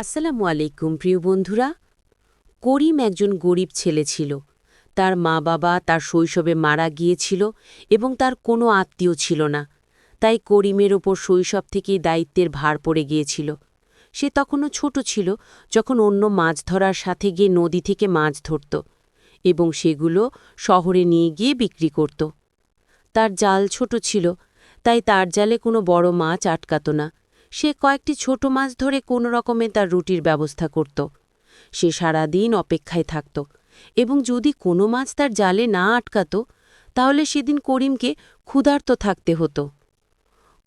আসসালামু আলাইকুম, প্রিয় বন্ধুরা। করিম একজন গরিব ছেলে ছিল। তার মা বাবা তার শৈশবে মারা গিয়েছিল এবং তার কোনো আত্মীয় ছিল না। তাই করিমের ওপর শৈশব থেকেই দায়িত্বের ভার পড়ে গিয়েছিল। সে তখনও ছোট ছিল, যখন অন্য মাছ ধরার সাথে গিয়ে নদী থেকে মাছ ধরত এবং সেগুলো শহরে নিয়ে গিয়ে বিক্রি করত। তার জাল ছোট ছিল, তাই তার জালে কোনো বড় মাছ আটকাত না। সে কয়েকটি ছোট মাছ ধরে কোনো রকমে তার রুটির ব্যবস্থা করত। সে সারাদিন অপেক্ষায় থাকত এবং যদি কোনো মাছ তার জালে না আটকাত, তাহলে সেদিন করিমকে ক্ষুধার্ত থাকতে হতো।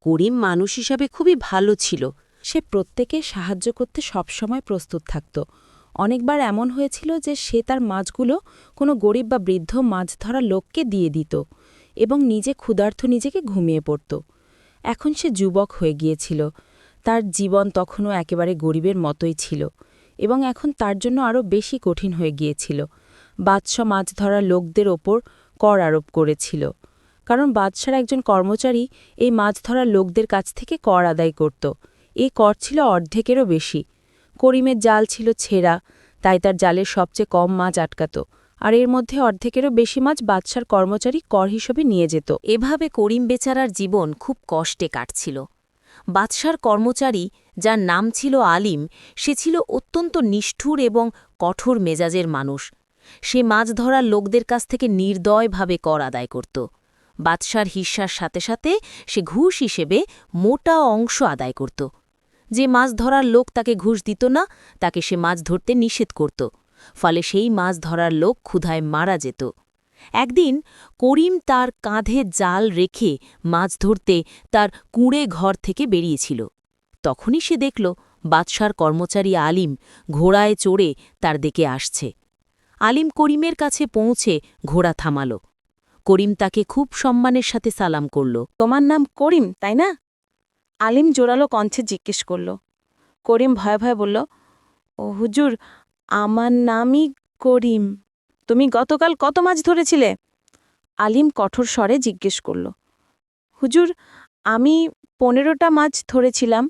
করিম মানুষ হিসাবে খুবই ভালো ছিল। সে প্রত্যেকে সাহায্য করতে সবসময় প্রস্তুত থাকত। অনেকবার এমন হয়েছিল যে সে তার মাছগুলো কোনো গরিব বা বৃদ্ধ মাছ ধরা লোককে দিয়ে দিত এবং নিজে ক্ষুধার্থ নিজেকে ঘুমিয়ে পড়ত। এখন সে যুবক হয়ে গিয়েছিল। তার জীবন তখনও একেবারে গরিবের মতোই ছিল এবং এখন তার জন্য আরও বেশি কঠিন হয়ে গিয়েছিল। বাদশাহ মাছ ধরা লোকদের ওপর কর আরোপ করেছিল। কারণ বাদশার একজন কর্মচারী এই মাছ ধরা লোকদের কাছ থেকে কর আদায় করত। এই কর ছিল অর্ধেকেরও বেশি। করিমের জাল ছিল ছেঁড়া, তাই তার জালের সবচেয়ে কম মাছ আটকাত। আর এর মধ্যে অর্ধেকেরও বেশি মাছ বাদশার কর্মচারী কর হিসেবে নিয়ে যেত। এভাবে করিম বেচারার জীবন খুব কষ্টে কাটছিল। বাদশার কর্মচারী, যার নাম ছিল আলিম, সে ছিল অত্যন্ত নিষ্ঠুর এবং কঠোর মেজাজের মানুষ। সে মাছ ধরার লোকদের কাছ থেকে নির্দয়ভাবে কর আদায় করত। বাদশার হিস্যার সাথে সাথে সে ঘুষ হিসেবে মোটা অংশ আদায় করত। যে মাছ ধরার লোক তাকে ঘুষ দিত না, তাকে সে মাছ ধরতে নিষেধ করত। ফলে সেই মাছ ধরার লোক ক্ষুধায় মারা যেত। একদিন করিম তার কাঁধে জাল রেখে মাছ ধরতে তার কুঁড়ে ঘর থেকে বেরিয়েছিল। তখনই সে দেখল, বাদশার কর্মচারী আলিম ঘোড়ায় চড়ে তার দিকে আসছে। আলিম করিমের কাছে পৌঁছে ঘোড়া থামাল। করিম তাকে খুব সম্মানের সাথে সালাম করল। তোমার নাম করিম, তাই না? আলিম জোরালো কণ্ঠে জিজ্ঞেস করল। করিম ভয়ে ভয়ে বলল, ও হুজুর, আমার নামই করিম। তুমি গতকাল কত মাছ ধরেছিলে? আলিম কঠোর স্বরে জিজ্ঞেস করল। হুজুর, আমি পনেরোটা মাছ ধরেছিলাম।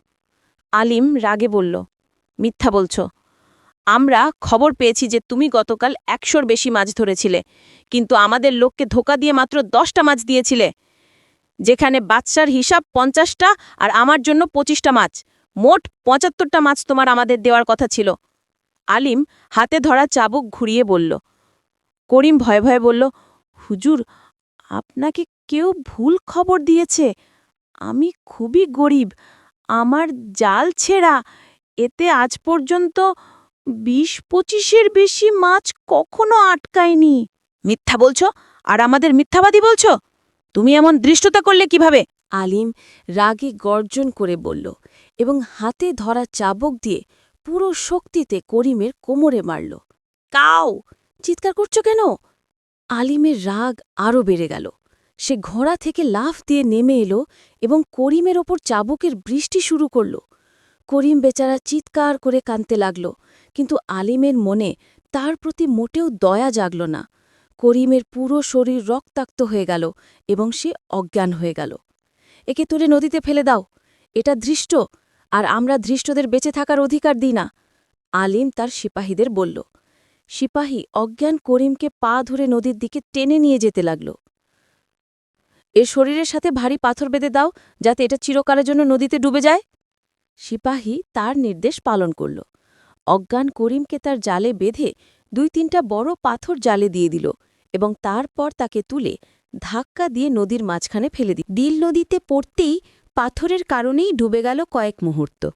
আলিম রাগে বলল, মিথ্যা বলছ। আমরা খবর পেয়েছি যে তুমি গতকাল একশোর বেশি মাছ ধরেছিলে, কিন্তু আমাদের লোককে ধোকা দিয়ে মাত্র দশটা মাছ দিয়েছিলে, যেখানে বাচ্চার হিসাব পঞ্চাশটা আর আমার জন্য পঁচিশটা মাছ। মোট পঁচাত্তরটা মাছ তোমার আমাদের দেওয়ার কথা ছিল। আলিম হাতে ধরা চাবুক ঘুরিয়ে বলল করিম ভয়ে ভয়ে বলল, হুজুর, আপনাকে কেউ ভুল খবর দিয়েছে। আমি খুবই গরিব। আমার জাল ছেঁড়া। এতে আজ পর্যন্ত বিশ পঁচিশের বেশি মাছ কখনো আটকায়নি। মিথ্যা বলছ? আর আমাদের মিথ্যাবাদী বলছ? তুমি এমন দৃষ্টতা করলে কীভাবে? আলিম রাগে গর্জন করে বলল এবং হাতে ধরা চাবক দিয়ে পুরো শক্তিতে করিমের কোমরে মারল। কাও! চিৎকার করছ কেন? আলিমের রাগ আরও বেড়ে গেল। সে ঘোড়া থেকে লাফ দিয়ে নেমে এলো এবং করিমের ওপর চাবুকের বৃষ্টি শুরু করল। করিম বেচারা চিৎকার করে কাঁদতে লাগল, কিন্তু আলিমের মনে তার প্রতি মোটেও দয়া জাগল না। করিমের পুরো শরীর রক্তাক্ত হয়ে গেল এবং সে অজ্ঞান হয়ে গেল। একে তুলে নদীতে ফেলে দাও। এটা ধৃষ্ট, আর আমরা ধৃষ্টদের বেঁচে থাকার অধিকার দিই না, আলিম তার সিপাহীদের বলল। সিপাহী অজ্ঞান করিমকে পা ধরে নদীর দিকে টেনে নিয়ে যেতে লাগল। এর শরীরের সাথে ভারী পাথর বেঁধে দাও, যাতে এটা চিরকালের জন্য নদীতে ডুবে যায়। সিপাহী তার নির্দেশ পালন করল। অজ্ঞান করিমকে তার জালে বেঁধে দুই তিনটা বড় পাথর জালে দিয়ে দিল এবং তারপর তাকে তুলে ধাক্কা দিয়ে নদীর মাঝখানে ফেলে দিল দিল নদীতে পড়তেই পাথরের কারণেই ডুবে গেল কয়েক মুহূর্ত।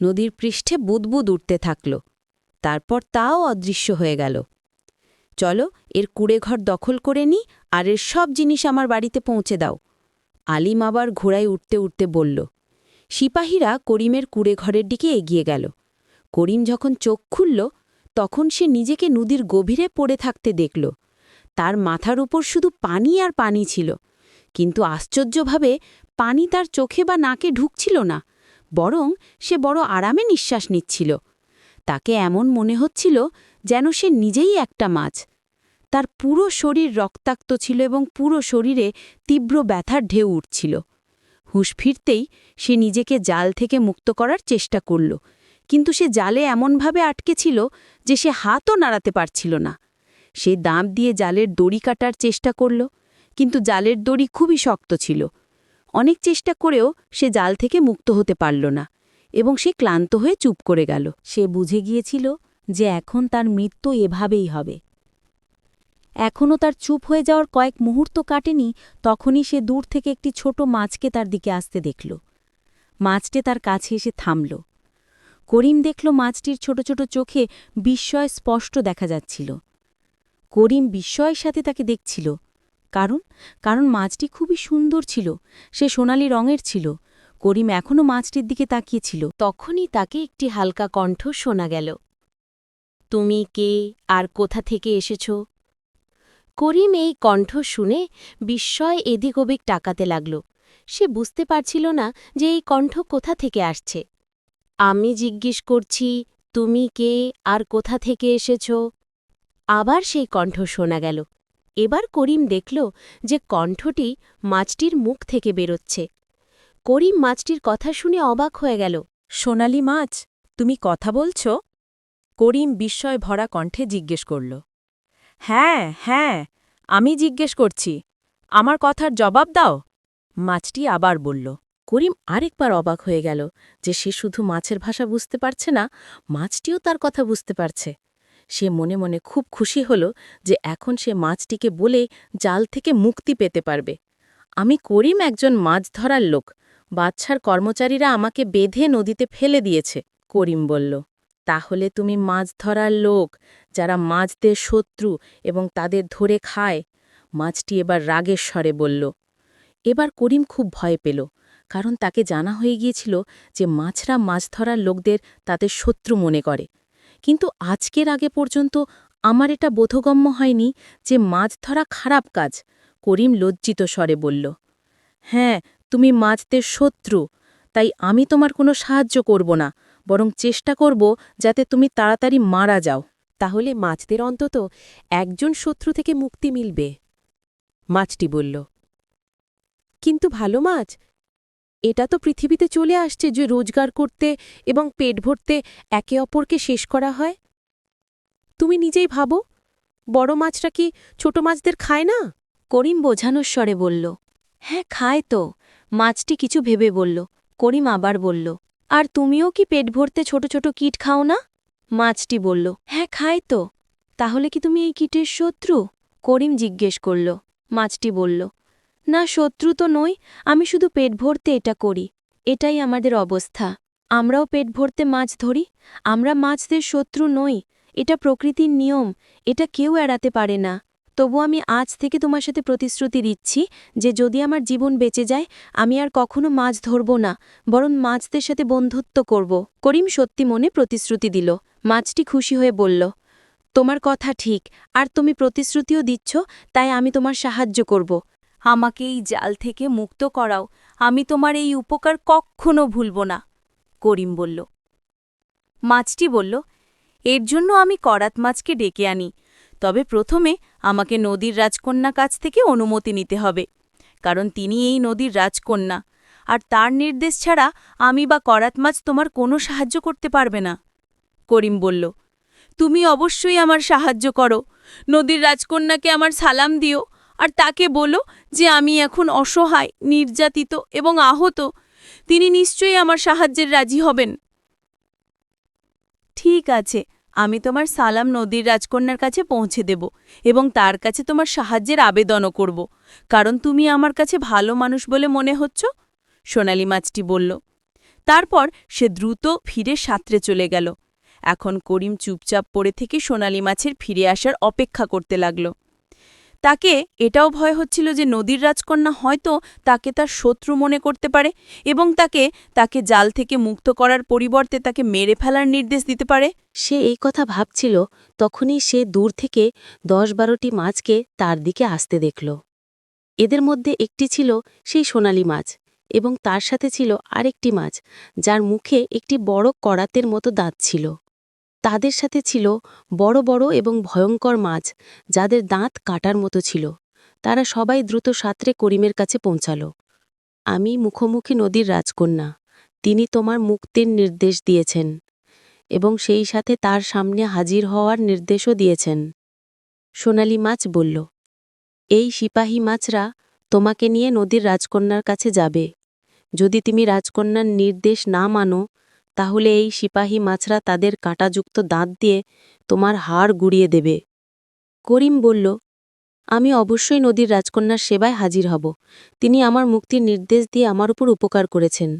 নদীর পৃষ্ঠে বুদবুদ উঠতে থাকল। তারপর তাও অদৃশ্য হয়ে গেল। চলো, এর কুড়েঘর দখল করে নি আর এর সব জিনিস আমার বাড়িতে পৌঁছে দাও। আলিম আবার ঘোড়ায় উঠতে উঠতে বলল, সিপাহীরা করিমের কুড়েঘরের দিকে এগিয়ে গেল। করিম যখন চোখ খুলল, তখন সে নিজেকে নদীর গভীরে পড়ে থাকতে দেখল। তার মাথার উপর শুধু পানি আর পানি ছিল। কিন্তু আশ্চর্যভাবে পানি তার চোখে বা নাকে ঢুকছিল না, বরং সে বড় আরামে নিঃশ্বাস নিচ্ছিল। তাকে এমন মনে হচ্ছিল যেন সে নিজেই একটা মাছ। তার পুরো শরীর রক্তাক্ত ছিল এবং পুরো শরীরে তীব্র ব্যথার ঢেউ উঠছিল। হুঁশ ফিরতেই সে নিজেকে জাল থেকে মুক্ত করার চেষ্টা করল, কিন্তু সে জালে এমনভাবে আটকে ছিল যে সে হাতও নাড়াতে পারছিল না। সে দাঁত দিয়ে জালের দড়ি কাটার চেষ্টা করল, কিন্তু জালের দড়ি খুবই শক্ত ছিল। অনেক চেষ্টা করেও সে জাল থেকে মুক্ত হতে পারল না। এবং সে ক্লান্ত হয়ে চুপ করে গেল। সে বুঝে গিয়েছিল যে এখন তার মৃত্যু এভাবেই হবে। এখনও তার চুপ হয়ে যাওয়ার কয়েক মুহূর্ত কাটেনি, তখনই সে দূর থেকে একটি ছোট মাছকে তার দিকে আসতে দেখল। মাছটি তার কাছে এসে থামল। করিম দেখল মাছটির ছোট ছোট চোখে বিস্ময় স্পষ্ট দেখা যাচ্ছিল। করিম বিস্ময়ের সাথে তাকে দেখছিল। কারণ কারণ মাছটি খুবই সুন্দর ছিল, সে সোনালি রঙের ছিল। করিম এখনও মাছটির দিকে তাকিয়েছিল। তখনই তাকে একটি হালকা কণ্ঠ শোনা গেল। তুমি কে? আর কোথা থেকে এসেছ? করিম এই কণ্ঠ শুনে বিস্ময় এদিক ওদিক টাকাতে লাগল। সে বুঝতে পারছিল না যে এই কণ্ঠ কোথা থেকে আসছে। আমি জিজ্ঞেস করছি, তুমি কে? আর কোথা থেকে এসেছ? আবার সেই কণ্ঠ শোনা গেল। এবার করিম দেখল যে কণ্ঠটি মাছটির মুখ থেকে বেরোচ্ছে। করিম মাছটির কথা শুনে অবাক হয়ে গেল। সোনালি মাছ, তুমি কথা বলছ? করিম বিস্ময় ভরা কণ্ঠে জিজ্ঞেস করল। হ্যাঁ হ্যাঁ আমি জিজ্ঞেস করছি। আমার কথার জবাব দাও। মাছটি আবার বলল। করিম আরেকবার অবাক হয়ে গেল যে সে শুধু মাছের ভাষা বুঝতে পারছে না, মাছটিও তার কথা বুঝতে পারছে। সে মনে মনে খুব খুশি হল যে এখন সে মাছটিকে বলে জাল থেকে মুক্তি পেতে পারবে। আমি করিম একজন মাছ ধরার লোক। বাচ্চার কর্মচারীরা আমাকে বেঁধে নদীতে ফেলে দিয়েছে, করিম বলল। তাহলে তুমি মাছ ধরার লোক, যারা মাছদের শত্রু এবং তাদের ধরে খায়। মাছটি এবার রাগের স্বরে বলল। এবার করিম খুব ভয় পেল, কারণ তাকে জানা হয়ে গিয়েছিল যে মাছরা মাছ ধরার লোকদের তাদের শত্রু মনে করে। কিন্তু আজকের আগে পর্যন্ত আমার এটা বোধগম্য হয়নি যে মাছ ধরা খারাপ কাজ, করিম লজ্জিত স্বরে বলল। হ্যাঁ তুমি মাছদের শত্রু তাই আমি তোমার কোনো সাহায্য করব না বরং চেষ্টা করব যাতে তুমি তাড়াতাড়ি মারা যাও। তাহলে মাছদের অন্তত একজন শত্রু থেকে মুক্তি মিলবে মাছটি বলল। কিন্তু ভালো মাছ এটা তো পৃথিবীতে চলে আসছে যে রোজগার করতে এবং পেট ভরতে একে অপরকে শেষ করা হয়। তুমি নিজেই ভাবো বড় মাছটা কি ছোট মাছদের খায় না? করিম বোঝানোর স্বরে বলল হ্যাঁ খায় তো। মাছটি কিছু ভেবে বলল, করিম আবার বলল, আর তুমিও কি পেট ভরতে ছোট ছোট কীট খাও না? মাছটি বলল হ্যাঁ খায় তো। তাহলে কি তুমি এই কীটের শত্রু? করিম জিজ্ঞেস করল। মাছটি বলল, না, শত্রু তো নই, আমি শুধু পেট ভরতে এটা করি, এটাই আমাদের অবস্থা। আমরাও পেট ভরতে মাছ ধরি, আমরা মাছদের শত্রু নই, এটা প্রকৃতির নিয়ম, এটা কেউ এড়াতে পারে না। তবু আমি আজ থেকে তোমার সাথে প্রতিশ্রুতি দিচ্ছি যে যদি আমার জীবন বেঁচে যায়, আমি আর কখনো মাছ ধরব না, বরং মাছদের সাথে বন্ধুত্ব করব। করিম সত্যি মনে প্রতিশ্রুতি দিল। মাছটি খুশি হয়ে বলল, তোমার কথা ঠিক, আর তুমি প্রতিশ্রুতিও দিচ্ছ, তাই আমি তোমার সাহায্য করব। আমাকে এই জাল থেকে মুক্ত করাও, আমি তোমার এই উপকার কখনো ভুলব না। করিম বলল। মাছটি বলল, এর জন্য আমি করাত মাছকে ডেকে আনি তবে প্রথমে আমাকে নদীর রাজকন্যা কাছ থেকে অনুমতি নিতে হবে, কারণ তিনি এই নদীর রাজকন্যা। আর তার নির্দেশ ছাড়া আমি বা করাত মাছ তোমার কোনো সাহায্য করতে পারবে না। করিম বলল, তুমি অবশ্যই আমার সাহায্য করো। নদীর রাজকন্যাকে আমার সালাম দিও, আর তাকে বলো যে আমি এখন অসহায়, নির্যাতিত এবং আহত। তিনি নিশ্চয়ই আমার সাহায্যের রাজি হবেন। ঠিক আছে আমি তোমার সালাম নদীর রাজকন্যার কাছে পৌঁছে দেব এবং তার কাছে তোমার সাহায্যের আবেদনও করব। কারণ তুমি আমার কাছে ভালো মানুষ বলে মনে হচ্ছ? সোনালি মাছটি বলল। তারপর সে দ্রুত ফিরে সাঁতরে চলে গেল। এখন করিম চুপচাপ পড়ে থেকে সোনালি মাছের ফিরে আসার অপেক্ষা করতে লাগল। তাকে এটাও ভয় হচ্ছিল যে নদীর রাজকন্যা হয়তো তাকে তার শত্রু মনে করতে পারে এবং তাকে তাকে জাল থেকে মুক্ত করার পরিবর্তে তাকে মেরে ফেলার নির্দেশ দিতে পারে। সে এই কথা ভাবছিল, তখনই সে দূর থেকে দশ বারোটি মাছকে তার দিকে আসতে দেখল। এদের মধ্যে একটি ছিল সেই সোনালি মাছ এবং তার সাথে ছিল আরেকটি মাছ, যার মুখে একটি বড় করাতের মতো দাঁত ছিল। তাদের সাথে ছিল বড় বড় এবং ভয়ঙ্কর মাছ যাদের দাঁত কাটার মতো ছিল। তারা সবাই দ্রুত সাঁতরে করিমের কাছে পৌঁছাল। আমি মুখোমুখি নদীর রাজকন্যা, তিনি তোমার মুক্তির নির্দেশ দিয়েছেন এবং সেই সাথে তার সামনে হাজির হওয়ার নির্দেশও দিয়েছেন। সোনালি মাছ বলল, এই সিপাহী মাছরা তোমাকে নিয়ে নদীর রাজকন্যার কাছে যাবে। যদি তুমি রাজকন্যার নির্দেশ না মানো তাহলে এই সিপাহী মাছরা তাদের কাঁটাযুক্ত দাঁত দিয়ে তোমার হাড় গুড়িয়ে দেবে। করিম বলল, আমি অবশ্যই নদীর রাজকন্যার সেবায় হাজির হব। তিনি আমার মুক্তির নির্দেশ দিয়ে আমার উপর উপকার করেছেন।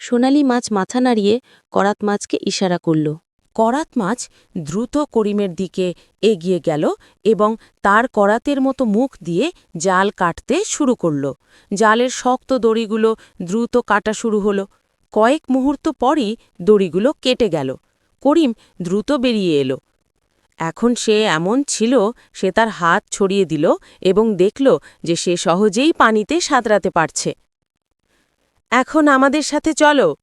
সোনালি মাছ মাথা নাড়িয়ে করাত মাছকে ইশারা করল। করাত মাছ দ্রুত করিমের দিকে এগিয়ে গেল এবং তার করাতের মতো মুখ দিয়ে জাল কাটতে শুরু করল। জালের শক্ত দড়িগুলো দ্রুত কাটা শুরু হল। কয়েক মুহূর্ত পরই দড়িগুলো কেটে গেল। করিম দ্রুত বেরিয়ে এলো। এখন সে এমন ছিল, সে তার হাত ছড়িয়ে দিল এবং দেখল যে সে সহজেই পানিতে সাঁতরাতে পারছে। এখন আমাদের সাথে চলো,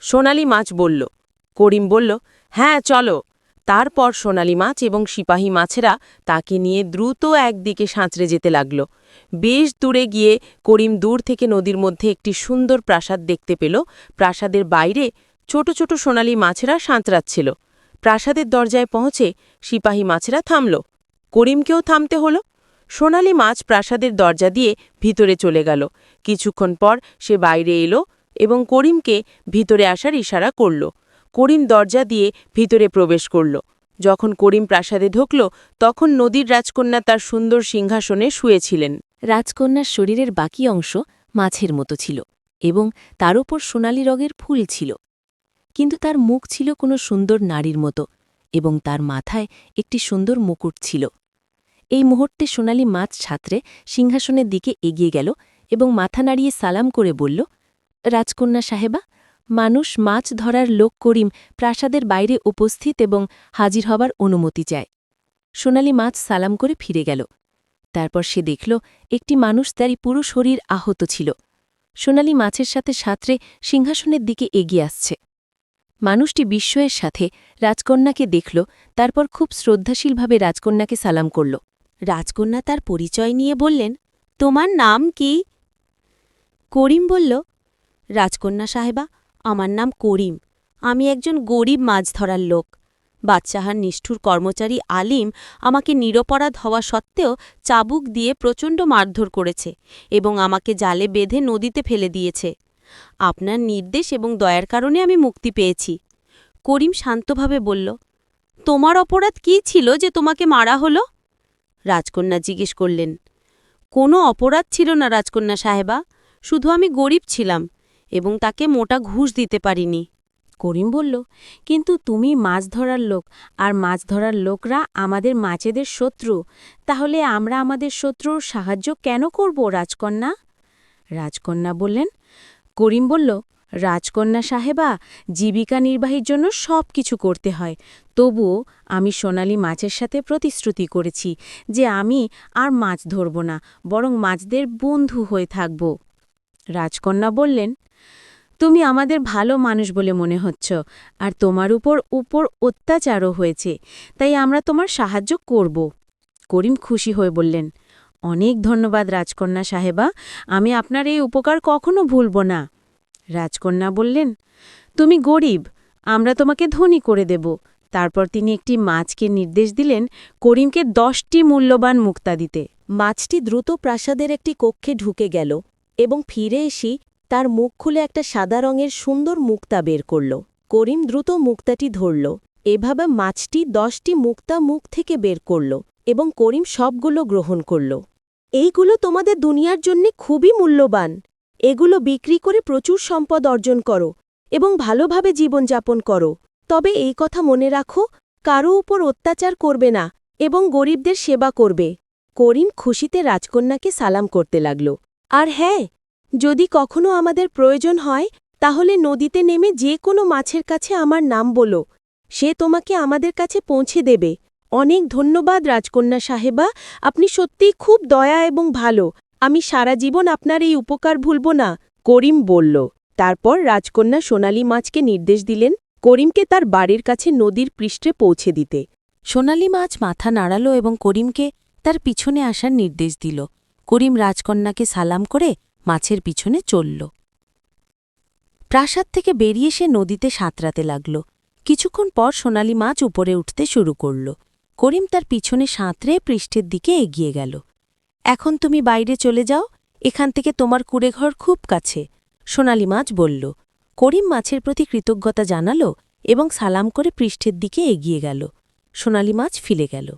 সোনালি মাছ বলল। করিম বলল হ্যাঁ চলো। তারপর সোনালি মাছ এবং সিপাহী মাছেরা তাকে নিয়ে দ্রুত একদিকে সাঁচড়ে যেতে লাগল। বেশ দূরে গিয়ে করিম দূর থেকে নদীর মধ্যে একটি সুন্দর প্রাসাদ দেখতে পেল। প্রাসাদের বাইরে ছোট ছোট সোনালি মাছেরা সাঁতরাচ্ছিল। প্রাসাদের দরজায় পৌঁছে সিপাহী মাছেরা থামল। করিমকেও থামতে হল। সোনালি মাছ প্রাসাদের দরজা দিয়ে ভিতরে চলে গেল। কিছুক্ষণ পর সে বাইরে এলো এবং করিমকে ভিতরে আসার ইশারা করল। করিম দরজা দিয়ে ভিতরে প্রবেশ করল। যখন করিম প্রাসাদে ঢুকল, তখন নদীর রাজকন্যা তার সুন্দর সিংহাসনে শুয়েছিলেন। রাজকন্যার শরীরের বাকি অংশ মাছের মতো ছিল এবং তার ওপর সোনালি রঙের ফুল ছিল। কিন্তু তার মুখ ছিল কোনো সুন্দর নারীর মতো এবং তার মাথায় একটি সুন্দর মুকুট ছিল। এই মুহূর্তে সোনালি মাছ ছাত্রে সিংহাসনের দিকে এগিয়ে গেল এবং মাথা নাড়িয়ে সালাম করে বলল, রাজকন্যা সাহেবা মানুষ মাছ ধরার লোক করিম প্রাসাদের বাইরে উপস্থিত এবং হাজির হবার অনুমতি চায়। সোনালি মাছ সালাম করে ফিরে গেল। তারপর সে দেখল, একটি মানুষ তারই পুরো শরীর আহত ছিল। সোনালি মাছের সাথে সাঁতরে সিংহাসনের দিকে এগিয়ে আসছে। মানুষটি বিস্ময়ের সাথে রাজকন্যাকে দেখল, তারপর খুব শ্রদ্ধাশীলভাবে রাজকন্যাকে সালাম করল। রাজকন্যা তার পরিচয় নিয়ে বললেন, তোমার নাম কি? করিম বলল, রাজকন্যা সাহেবা আমার নাম করিম। আমি একজন গরিব মাছ ধরার লোক। বাদশাহার নিষ্ঠুর কর্মচারী আলিম আমাকে নিরপরাধ হওয়া সত্ত্বেও চাবুক দিয়ে প্রচণ্ড মারধর করেছে এবং আমাকে জালে বেঁধে নদীতে ফেলে দিয়েছে। আপনার নির্দেশ এবং দয়ার কারণে আমি মুক্তি পেয়েছি। করিম শান্তভাবে বলল, তোমার অপরাধ কি ছিল যে তোমাকে মারা হলো? রাজকন্যা জিজ্ঞেস করলেন, কোনো অপরাধ ছিল না রাজকন্যা সাহেবা। শুধু আমি গরিব ছিলাম। এবং তাকে মোটা ঘুষ দিতে পারিনি। করিম বলল, কিন্তু তুমি মাছ ধরার লোক, আর মাছ ধরার লোকরা আমাদের মাছেদের শত্রু। তাহলে আমরা আমাদের শত্রুর সাহায্য কেন করব, রাজকন্যা? রাজকন্যা বললেন, করিম বলল, রাজকন্যা সাহেবা, জীবিকা নির্বাহীর জন্য সব কিছু করতে হয়। তবুও আমি সোনালি মাছের সাথে প্রতিশ্রুতি করেছি যে আমি আর মাছ ধরব না, বরং মাছদের বন্ধু হয়ে থাকব। রাজকন্যা বললেন তুমি আমাদের ভালো মানুষ বলে মনে হচ্ছ, আর তোমার উপর উপর অত্যাচারও হয়েছে, তাই আমরা তোমার সাহায্য করব। করিম খুশি হয়ে বললেন, অনেক ধন্যবাদ রাজকন্যা সাহেবা, আমি আপনার এই উপকার কখনো ভুলব না। রাজকন্যা বললেন, তুমি গরিব, আমরা তোমাকে ধনী করে দেব। তারপর তিনি একটি মাছকে নির্দেশ দিলেন করিমকে দশটি মূল্যবান মুক্তা দিতে। মাছটি দ্রুত প্রাসাদের একটি কক্ষে ঢুকে গেল এবং ফিরে এসে তার মুখ খুলে একটা সাদা রঙের সুন্দর মুক্তা বের করল। করিম দ্রুত মুক্তাটি ধরল। এভাবে মাছটি দশটি মুক্তা মুখ থেকে বের করল এবং করিম সবগুলো গ্রহণ করল। এইগুলো তোমাদের দুনিয়ার জন্যে খুবই মূল্যবান। এগুলো বিক্রি করে প্রচুর সম্পদ অর্জন করো এবং ভালোভাবে জীবনযাপন করো। তবে এই কথা মনে রাখো, কারও উপর অত্যাচার করবে না এবং গরিবদের সেবা করবে। করিম খুশিতে রাজকন্যাকে সালাম করতে লাগল। আর হ্যাঁ যদি কখনো আমাদের প্রয়োজন হয়, তাহলে নদীতে নেমে যে কোনো মাছের কাছে আমার নাম বলো। সে তোমাকে আমাদের কাছে পৌঁছে দেবে। অনেক ধন্যবাদ রাজকন্যা সাহেবা, আপনি সত্যিই খুব দয়া এবং ভালো। আমি সারা জীবন আপনার এই উপকার ভুলব না, করিম বলল। তারপর রাজকন্যা সোনালি মাছকে নির্দেশ দিলেন, করিমকে তার বাড়ির কাছে নদীর পৃষ্ঠে পৌঁছে দিতে। সোনালি মাছ মাথা নাড়াল এবং করিমকে তার পিছনে আসার নির্দেশ দিল। করিম রাজকন্যাকে সালাম করে মাছের পিছনে চলল। প্রাসাদ থেকে বেরিয়ে সে নদীতে সাঁতরাতে লাগল। কিছুক্ষণ পর সোনালি মাছ উপরে উঠতে শুরু করল। করিম তার পিছনে সাঁতরে পৃষ্ঠের দিকে এগিয়ে গেল। এখন তুমি বাইরে চলে যাও, এখান থেকে তোমার কুড়েঘর খুব কাছে, সোনালি মাছ বলল। করিম মাছের প্রতি কৃতজ্ঞতা জানালো এবং সালাম করে পৃষ্ঠের দিকে এগিয়ে গেল। সোনালি মাছ ফিলে গেল।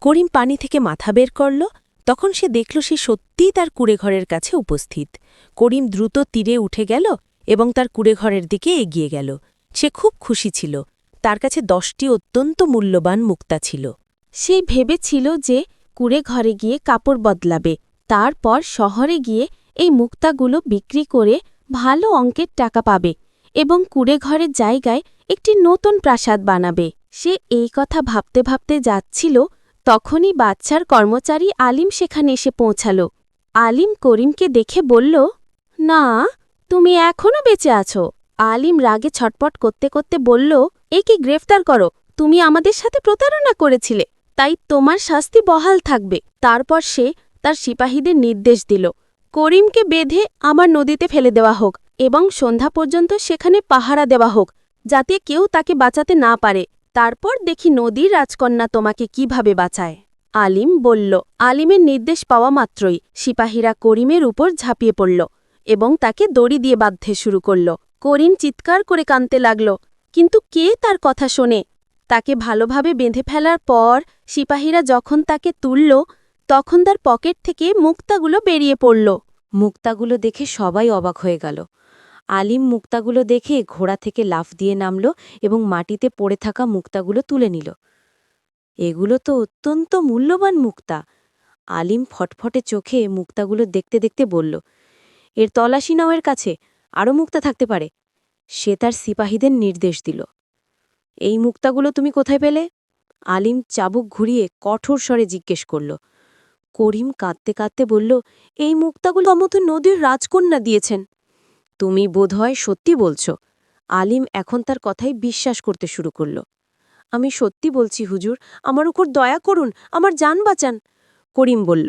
করিম পানি থেকে মাথা বের করল তখন সে দেখল সে সত্যিই তার কুড়েঘরের কাছে উপস্থিত। করিম দ্রুত তীরে উঠে গেল এবং তার কুড়েঘরের দিকে এগিয়ে গেল। সে খুব খুশি ছিল। তার কাছে দশটি অত্যন্ত মূল্যবান মুক্তা ছিল। সে ভেবেছিল যে কুড়ে ঘরে গিয়ে কাপড় বদলাবে। তারপর শহরে গিয়ে এই মুক্তাগুলো বিক্রি করে ভালো অঙ্কের টাকা পাবে এবং কুড়ে ঘরের জায়গায় একটি নতুন প্রাসাদ বানাবে। সে এই কথা ভাবতে ভাবতে যাচ্ছিল তখনই বাচ্চার কর্মচারী আলিম সেখানে এসে পৌঁছাল। আলিম করিমকে দেখে বলল, না, তুমি এখনও বেঁচে আছো। আলিম রাগে ছটপট করতে করতে বলল, একে গ্রেফতার করো। তুমি আমাদের সাথে প্রতারণা করেছিলে, তাই তোমার শাস্তি বহাল থাকবে। তারপর সে তার সিপাহীদের নির্দেশ দিল। করিমকে বেঁধে আমার নদীতে ফেলে দেওয়া হোক এবং সন্ধ্যা পর্যন্ত সেখানে পাহারা দেওয়া হোক, যাতে কেউ তাকে বাঁচাতে না পারে। তারপর দেখি নদীর রাজকন্যা তোমাকে কীভাবে বাঁচায়। আলিম বলল, আলিমের নির্দেশ পাওয়া মাত্রই সিপাহীরা করিমের উপর ঝাঁপিয়ে পড়ল এবং তাকে দড়ি দিয়ে বাঁধতে শুরু করল। করিম চিৎকার করে কানতে লাগল, কিন্তু কে তার কথা শোনে? তাকে ভালোভাবে বেঁধে ফেলার পর সিপাহীরা যখন তাকে তুলল, তখন তার পকেট থেকে মুক্তাগুলো বেরিয়ে পড়ল। মুক্তাগুলো দেখে সবাই অবাক হয়ে গেল। আলিম মুক্তাগুলো দেখে ঘোড়া থেকে লাফ দিয়ে নামল এবং মাটিতে পড়ে থাকা মুক্তাগুলো তুলে নিল। এগুলো তো অত্যন্ত মূল্যবান মুক্তা। আলিম ফটফটে চোখে মুক্তাগুলো দেখতে দেখতে বলল, এর তলাশি নাও এর কাছে আরও মুক্তা থাকতে পারে সে তার সিপাহীদের নির্দেশ দিল। এই মুক্তাগুলো তুমি কোথায় পেলে আলিম চাবুক ঘুরিয়ে কঠোর স্বরে জিজ্ঞেস করল। করিম কাঁদতে কাঁদতে বলল, এই মুক্তাগুলো আমতো নদীর রাজকন্যা দিয়েছেন। তুমি বোধহয় সত্যি বলছ। আলিম এখন তার কথাই বিশ্বাস করতে শুরু করল। আমি সত্যি বলছি হুজুর, আমার উপর দয়া করুন, আমার যান বাঁচান, করিম বলল।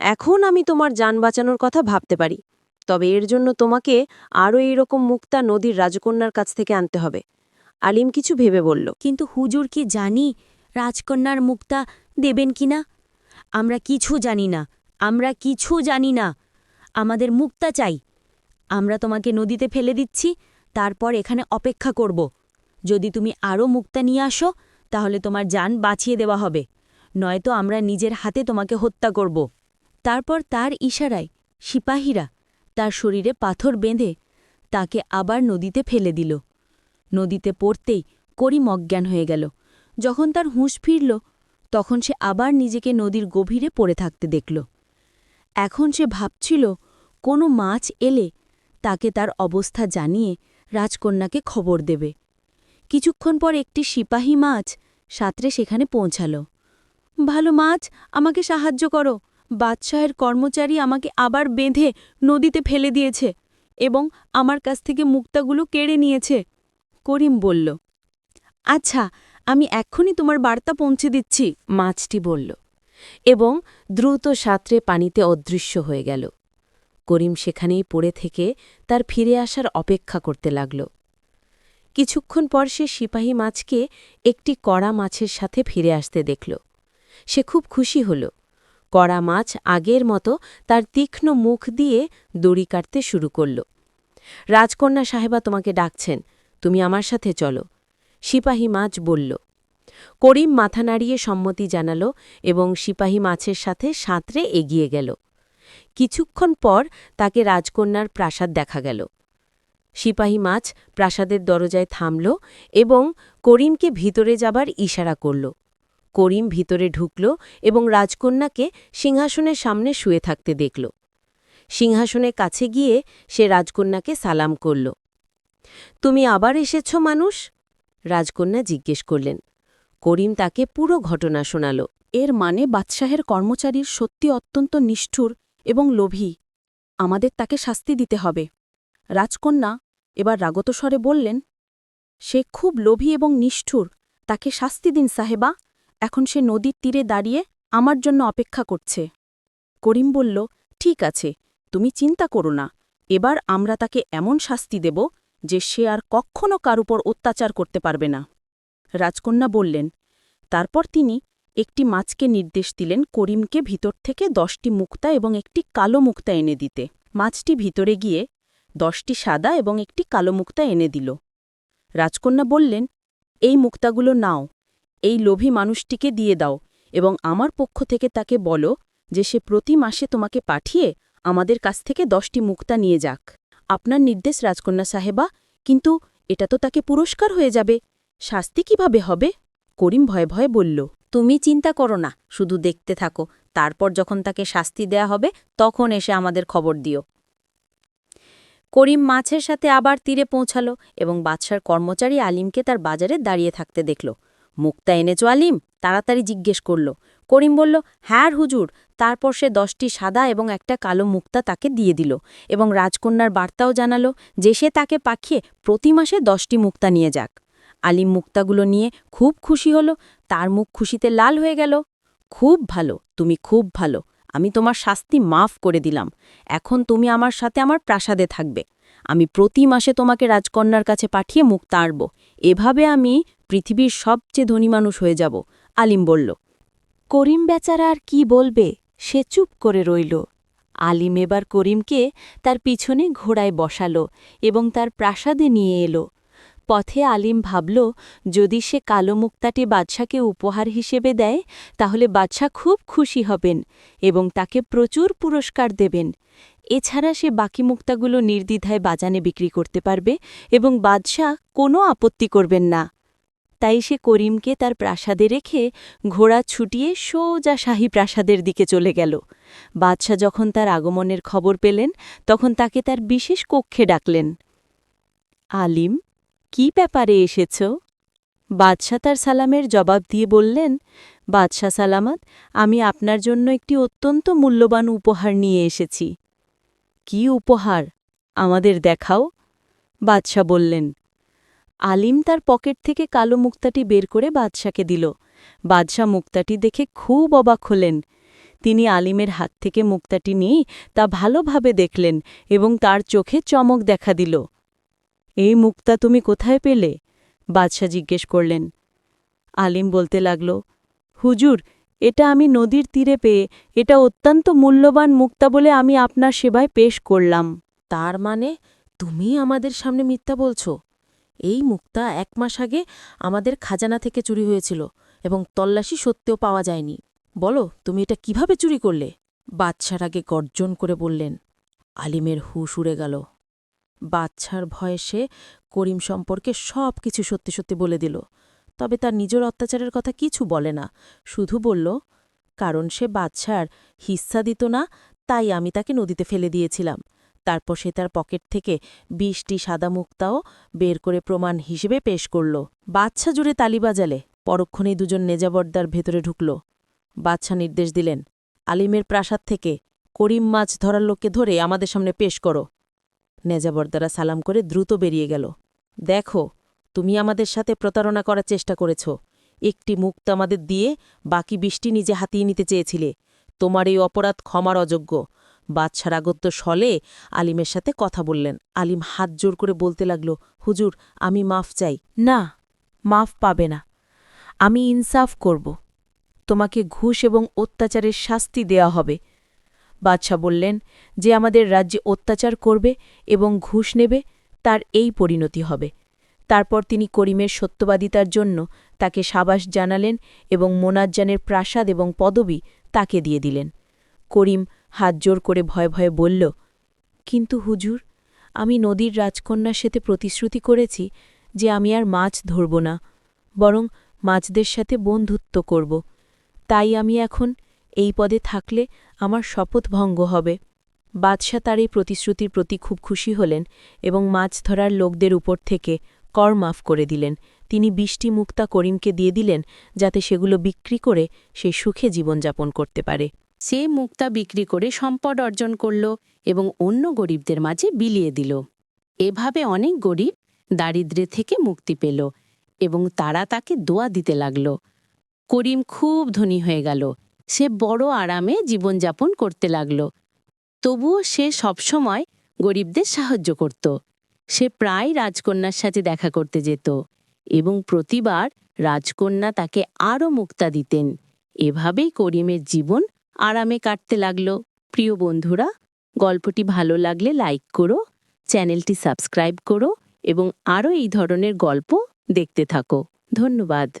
এখন আমি তোমার যান বাঁচানোর কথা ভাবতে পারি, তবে এর জন্য তোমাকে আরও এইরকম মুক্তা নদীর রাজকন্যার কাছ থেকে আনতে হবে। আলিম কিছু ভেবে বলল, কিন্তু হুজুর কি জানি রাজকন্যার মুক্তা দেবেন কিনা আমরা কিছু জানি না, আমরা কিছু জানি না। আমাদের মুক্তা চাই আমরা তোমাকে নদীতে ফেলে দিচ্ছি, তারপর এখানে অপেক্ষা করব। যদি তুমি আরও মুক্তা নিয়ে আসো, তাহলে তোমার যান বাঁচিয়ে দেওয়া হবে। নয়তো আমরা নিজের হাতে তোমাকে হত্যা করব। তারপর তার ইশারায় সিপাহীরা তার শরীরে পাথর বেঁধে তাকে আবার নদীতে ফেলে দিল। নদীতে পড়তেই করিম অজ্ঞান হয়ে গেল। যখন তার হুঁশ ফিরল, তখন সে আবার নিজেকে নদীর গভীরে পড়ে থাকতে দেখল। এখন সে ভাবছিল, কোনো মাছ এলে তাকে তার অবস্থা জানিয়ে রাজকন্যাকে খবর দেবে। কিছুক্ষণ পর একটি সিপাহী মাছ সাঁতরে সেখানে পৌঁছাল। ভালো মাছ, আমাকে সাহায্য করো। বাদশাহের কর্মচারী আমাকে আবার বেঁধে নদীতে ফেলে দিয়েছে এবং আমার কাছ থেকে মুক্তাগুলো কেড়ে নিয়েছে, করিম বলল। আচ্ছা আমি এক্ষুনি তোমার বার্তা পৌঁছে দিচ্ছি, মাছটি বলল এবং দ্রুত সাঁতরে পানিতে অদৃশ্য হয়ে গেল। করিম সেখানেই পড়ে থেকে তার ফিরে আসার অপেক্ষা করতে লাগল। কিছুক্ষণ পর সে সিপাহী মাছকে একটি কড়া মাছের সাথে ফিরে আসতে দেখল। সে খুব খুশি হল। কড়া মাছ আগের মতো তার তীক্ষ্ণ মুখ দিয়ে দড়ি কাটতে শুরু করল। রাজকন্যা সাহেবা তোমাকে ডাকছেন, তুমি আমার সাথে চলো। সিপাহী মাছ বলল। করিম মাথা নাড়িয়ে সম্মতি জানাল এবং সিপাহী মাছের সাথে সাঁতরে এগিয়ে গেল। কিছুক্ষণ পর তাকে রাজকন্যার প্রাসাদ দেখা গেল। সিপাহী মাছ প্রাসাদের দরজায় থামল এবং করিমকে ভিতরে যাবার ইশারা করল। করিম ভিতরে ঢুকল এবং রাজকন্যাকে সিংহাসনের সামনে শুয়ে থাকতে দেখল। সিংহাসনের কাছে গিয়ে সে রাজকন্যাকে সালাম করল। তুমি আবার এসেছ মানুষ? রাজকন্যা জিজ্ঞেস করলেন। করিম তাকে পুরো ঘটনা শোনাল। এর মানে বাদশাহের কর্মচারীর সত্যি অত্যন্ত নিষ্ঠুর এবং লোভী। আমাদের তাকে শাস্তি দিতে হবে। রাজকন্যা এবার রাগত স্বরে বললেন, সে খুব লোভী এবং নিষ্ঠুর। তাকে শাস্তি দিন সাহেবা। এখন সে নদীর তীরে দাঁড়িয়ে আমার জন্য অপেক্ষা করছে। করিম বলল, ঠিক আছে, তুমি চিন্তা করো না। এবার আমরা তাকে এমন শাস্তি দেব যে সে আর কখনো কার উপর অত্যাচার করতে পারবে না। রাজকন্যা বললেন, তারপর তিনি একটি মাছকে নির্দেশ দিলেন করিমকে ভিতর থেকে দশটি মুক্তা এবং একটি কালো মুক্তা এনে দিতে। মাছটি ভিতরে গিয়ে দশটি সাদা এবং একটি কালো মুক্তা এনে দিল। রাজকন্যা বললেন, এই মুক্তাগুলো নাও, এই লোভী মানুষটিকে দিয়ে দাও এবং আমার পক্ষ থেকে তাকে বলো যে সে প্রতি মাসে তোমাকে পাঠিয়ে আমাদের কাছ থেকে দশটি মুক্তা নিয়ে যাক। আপনার নির্দেশ রাজকন্যা সাহেবা, কিন্তু এটা তো তাকে পুরস্কার হয়ে যাবে। শাস্তি কীভাবে হবে? করিম ভয়ে ভয়ে বলল তুমি চিন্তা করো না, শুধু দেখতে থাকো। তারপর যখন তাকে শাস্তি দেয়া হবে, তখন এসে আমাদের খবর দিও। করিম মাছের সাথে আবার তীরে পৌঁছালো এবং বাদশার কর্মচারী আলিমকে তার বাজারে দাঁড়িয়ে থাকতে দেখল। মুক্তা এনেছো আলিম? তাড়াতাড়ি জিজ্ঞেস করল। করিম বলল হ্যাঁ হুজুর। তারপর সে দশটি সাদা এবং একটা কালো মুক্তা তাকে দিয়ে দিল এবং রাজকন্যার বার্তাও জানালো যে সে তাকে পাখিয়ে প্রতি মাসে দশটি মুক্তা নিয়ে যাক। আলিম মুক্তাগুলো নিয়ে খুব খুশি হলো, তার মুখ খুশিতে লাল হয়ে গেল। খুব ভালো, তুমি খুব ভালো, আমি তোমার শাস্তি মাফ করে দিলাম, এখন তুমি আমার সাথে আমার প্রাসাদে থাকবে, আমি প্রতি মাসে তোমাকে রাজকন্যার কাছে পাঠিয়ে মুক্তা আনব, এভাবে আমি পৃথিবীর সবচেয়ে ধনী মানুষ হয়ে যাব, আলিম বলল। করিম বেচারা আর কি বলবে, সে চুপ করে রইল। আলিম এবার করিমকে তার পিছনে ঘোড়ায় বসালো এবং তার প্রাসাদে নিয়ে এলো। পথে আলিম ভাবল, যদি সে কালো মুক্তাটি বাদশাকে উপহার হিসেবে দেয়, তাহলে বাদশা খুব খুশি হবেন এবং তাকে প্রচুর পুরস্কার দেবেন। এছাড়া সে বাকি মুক্তাগুলো নির্দ্বিধায় বাজানে বিক্রি করতে পারবে এবং বাদশাহ কোনো আপত্তি করবেন না। তাই সে করিমকে তার প্রাসাদে রেখে ঘোড়া ছুটিয়ে সোজা শাহী প্রাসাদের দিকে চলে গেল। বাদশাহ যখন তার আগমনের খবর পেলেন, তখন তাকে তার বিশেষ কক্ষে ডাকলেন। আলিম কি ব্যাপারে এসেছ? বাদশাহ তার সালামের জবাব দিয়ে বললেন, বাদশাহ সালামত, আমি আপনার জন্য একটি অত্যন্ত মূল্যবান উপহার নিয়ে এসেছি। কি উপহার? আমাদের দেখাও। বাদশাহ বললেন, আলিম তার পকেট থেকে কালো মুক্তাটি বের করে বাদশাকে দিল। বাদশাহ মুক্তাটি দেখে খুব অবাক হলেন। তিনি আলিমের হাত থেকে মুক্তাটি নিয়ে তা ভালোভাবে দেখলেন এবং তার চোখে চমক দেখা দিল। এই মুক্তা তুমি কোথায় পেলে? বাদশাহ জিজ্ঞেস করলেন। আলিম বলতে লাগল, হুজুর, এটা আমি নদীর তীরে পেয়ে, এটা অত্যন্ত মূল্যবান মুক্তা বলে আমি আপনার সেবায় পেশ করলাম। তার মানে তুমি আমাদের সামনে মিথ্যা বলছ? এই মুক্তা এক মাস আগে আমাদের খাজানা থেকে চুরি হয়েছিল এবং তল্লাশি সত্ত্বেও পাওয়া যায়নি। বলো, তুমি এটা কীভাবে চুরি করলে? বাদশার আগে গর্জন করে বললেন, আলিমের হুশ উড়ে গেল। বাদশার ভয়ে সে করিম সম্পর্কে সব কিছু সত্যি সত্যি বলে দিল। তবে তার নিজের অত্যাচারের কথা কিছু বলে না। শুধু বলল, কারণ সে বাদশার হিস্সা দিত না, তাই আমি তাকে নদীতে ফেলে দিয়েছিলাম। তারপর সে তার পকেট থেকে বিশটি সাদা মুক্তাও বের করে প্রমাণ হিসেবে পেশ করল। বাদশা জুড়ে তালি বাজালে। পরক্ষণেই দুজন নেজাবর্দার ভেতরে ঢুকল। বাচ্চা নির্দেশ দিলেন, আলিমের প্রাসাদ থেকে করিম মাছ ধরার লোককে ধরে আমাদের সামনে পেশ করো। নেজাবর্দারা সালাম করে দ্রুত বেরিয়ে গেল। দেখো, তুমি আমাদের সাথে প্রতারণা করার চেষ্টা করেছ। একটি মুক্ত আমাদের দিয়ে বাকি বৃষ্টি নিজে হাতিয়ে নিতে চেয়েছিলে। তোমার এই অপরাধ ক্ষমার অযোগ্য। বাদশার আগত্য সলে আলিমের সাথে কথা বললেন। আলিম হাত জোর করে বলতে লাগল, হুজুর, আমি মাফ চাই। না, মাফ পাবে না। আমি ইনসাফ করব। তোমাকে ঘুষ এবং অত্যাচারের শাস্তি দেয়া হবে। বাদশাহ বললেন, যে আমাদের রাজ্যে অত্যাচার করবে এবং ঘুষ নেবে, তার এই পরিণতি হবে। তারপর তিনি করিমের সত্যবাদিতার জন্য তাকে সাবাস জানালেন এবং মোনাজ্জানের প্রাসাদ এবং পদবি তাকে দিয়ে দিলেন। করিম হাত জোর করে ভয়ে ভয়ে বলল, কিন্তু হুজুর, আমি নদীর রাজকন্যার সাথে প্রতিশ্রুতি করেছি যে আমি আর মাছ ধরব না, বরং মাছদের সাথে বন্ধুত্ব করব। তাই আমি এখন এই পদে থাকলে আমার শপথ ভঙ্গ হবে। বাদশাহ তার এই প্রতিশ্রুতির প্রতি খুব খুশি হলেন এবং মাছ ধরার লোকদের উপর থেকে কর মাফ করে দিলেন। তিনি বৃষ্টি মুক্তা করিমকে দিয়ে দিলেন যাতে সেগুলো বিক্রি করে সে সুখে জীবনযাপন করতে পারে। সে মুক্তা বিক্রি করে সম্পদ অর্জন করল এবং অন্য গরিবদের মাঝে বিলিয়ে দিল। এভাবে অনেক গরিব দারিদ্র্য থেকে মুক্তি পেল এবং তারা তাকে দোয়া দিতে লাগল। করিম খুব ধনী হয়ে গেল। সে বড় আরামে জীবনযাপন করতে লাগল। তবুও সে সবসময় গরিবদের সাহায্য করত। সে প্রায় রাজকন্যার সাথে দেখা করতে যেত এবং প্রতিবার রাজকন্যা তাকে আরও মুক্তা দিতেন। এভাবেই করিমের জীবন আরামে কাটতে লাগল। প্রিয় বন্ধুরা, গল্পটি ভালো লাগলে লাইক করো, চ্যানেলটি সাবস্ক্রাইব করো এবং আরও এই ধরনের গল্প দেখতে থাকো। ধন্যবাদ।